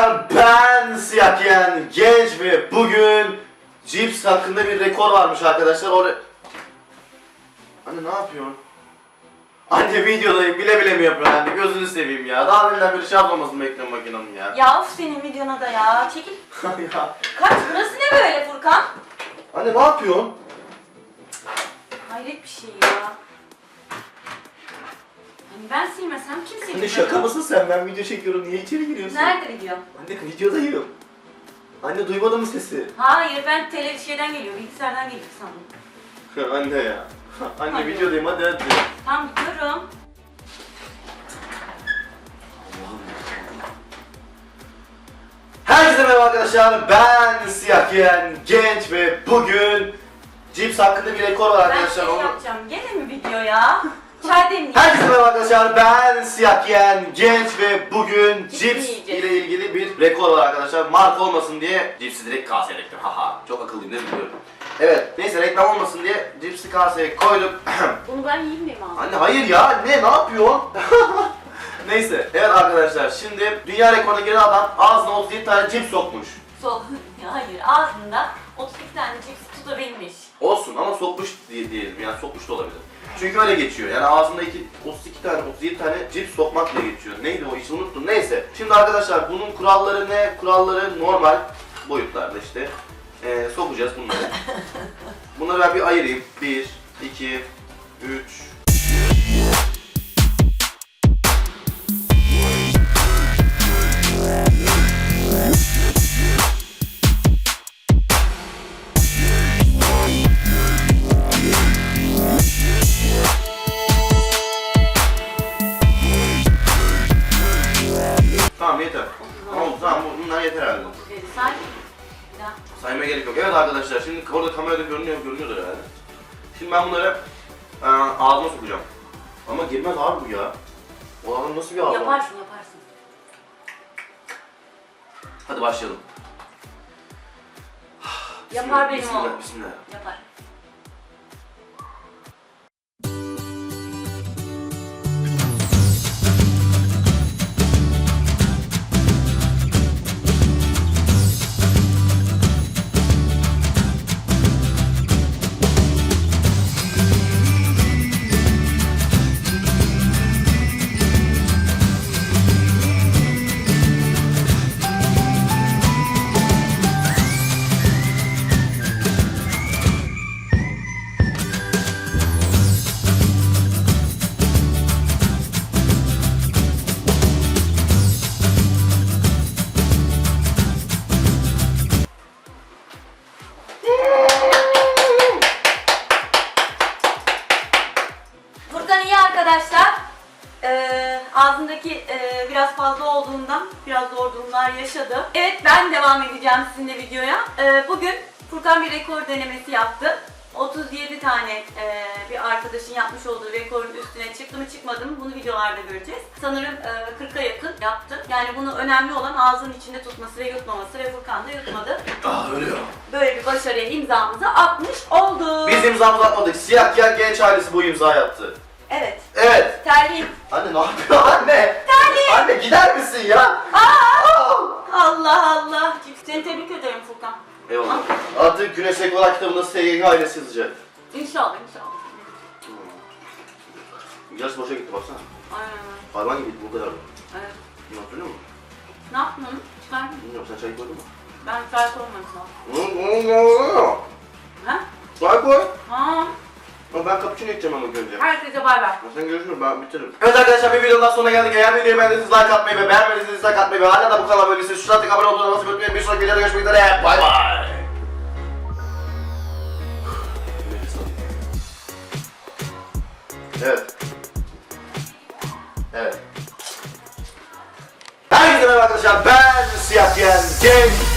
arkadaşlar ben Siyah Giyen Genç ve bugün cips hakkında bir rekor varmış arkadaşlar. O re- Anne ne yapıyorsun? Anne videodayım bile bile mi yapıyorsun anne gözünü seveyim ya. Daha deminden beri şarj olmasını bekliyorum makinenin ya. Ya of senin videona da ya. Çekil. ya. Kaç burası ne böyle Furkan? Anne ne yapıyorsun? Hayret bir şey ya. Hani ben silmesem kim silecek? Anne şaka mısın sen? Ben video çekiyorum niye içeri giriyorsun? Nerede video? Anne videodayım. Anne duymadın mı sesi? Hayır ben tele şeyden geliyor, bilgisayardan geliyor sandım. anne ya. Anne Anne. videodayım hadi hadi. Tam gidiyorum. Herkese merhaba arkadaşlar. Ben Siyah Giyen Genç ve bugün cips hakkında bir rekor var Ben arkadaşlar. şey Onu... yapacağım. Gene mi video ya? Çay. Herkese merhaba arkadaşlar. Ben Siyah Giyen Genç ve bugün Cips yiyeceğiz. ile ilgili bir rekor var arkadaşlar. Marka olmasın diye cipsi direkt kaseye döktüm. Haha. Çok akıllıyım değil mi biliyorum. Evet. Neyse reklam olmasın diye cipsi kaseye koyduk. Bunu ben yiyeyim mi abi? Anne hayır ya ne ne yapıyorsun? Neyse evet arkadaşlar şimdi dünya rekoruna giren adam ağzına 37 tane cips sokmuş. Sol. Hayır ağzında 32 tane cips tutabilmiş. Olsun ama sokmuş diye diyelim yani sokmuş da olabilir. Çünkü öyle geçiyor yani ağzında iki, 32 tane 37 tane cips sokmak diye geçiyor. Neydi o işi unuttum neyse. Şimdi arkadaşlar bunun kuralları ne? Kuralları normal boyutlarda işte. Ee, sokacağız bunları. Bunları ben bir ayırayım. 1, 2, 3, Tamam yeter. Tamam tamam bu- bunlar yeter herhalde. Dedi say. Bir daha. Saymaya gerek yok. Evet arkadaşlar şimdi orada kamerada görünüyor, görünüyordur herhalde. Şimdi ben bunları e, ağzıma sokacağım. Ama girmez abi bu ya. O adam nasıl bir ağzı? Yaparsın yaparsın. Hadi başlayalım. Yapar benim Bismillah, oğlum. Bismillah. Yapar. Arkadaşlar. Ee, ağzındaki e, biraz fazla olduğundan biraz zor durumlar yaşadı. Evet ben devam edeceğim sizinle videoya. Ee, bugün Furkan bir rekor denemesi yaptı. 37 tane e, bir arkadaşın yapmış olduğu rekorun üstüne çıktı mı çıkmadı mı bunu videolarda göreceğiz. Sanırım e, 40'a yakın yaptı. Yani bunu önemli olan ağzının içinde tutması ve yutmaması ve Furkan da yutmadı. Ah ölüyor. Böyle bir başarıya imzamızı atmış olduk. Biz imzamızı atmadık. Siyah giyen genç ailesi bu imzayı attı. Evet. Evet. Terliyim. Anne ne yapıyorsun anne? Terliyim. Anne gider misin ya? Aa! Allah Allah. Seni tebrik ederim Furkan. Eyvallah. Adı Güneş Ekolar kitabında SGG ailesi yazacak. İnşallah inşallah. Yarısı boşa gitti baksana. Aynen. Hayvan gibiydi bu kadar. Evet. Bunu hatırlıyor musun? Ne yaptın? Çıkar mı? Bilmiyorum sen çay koydun mu? Ben çay koymadım sana. Ben cappuccino içeceğim ama önce. Herkese bay bay. Sen görüşürüz ben bitiririm. Evet arkadaşlar bir videonun daha sonuna geldik. Eğer videoyu beğendiyseniz like atmayı ve beğenmediyseniz dislike atmayı ve hala da bu kanala abone değilseniz şu anda abone olduğunu nasıl unutmayın. Bir sonraki videoda görüşmek üzere. Bay bay. Evet. Evet. Herkese merhaba arkadaşlar. Ben Siyah Giyen Genç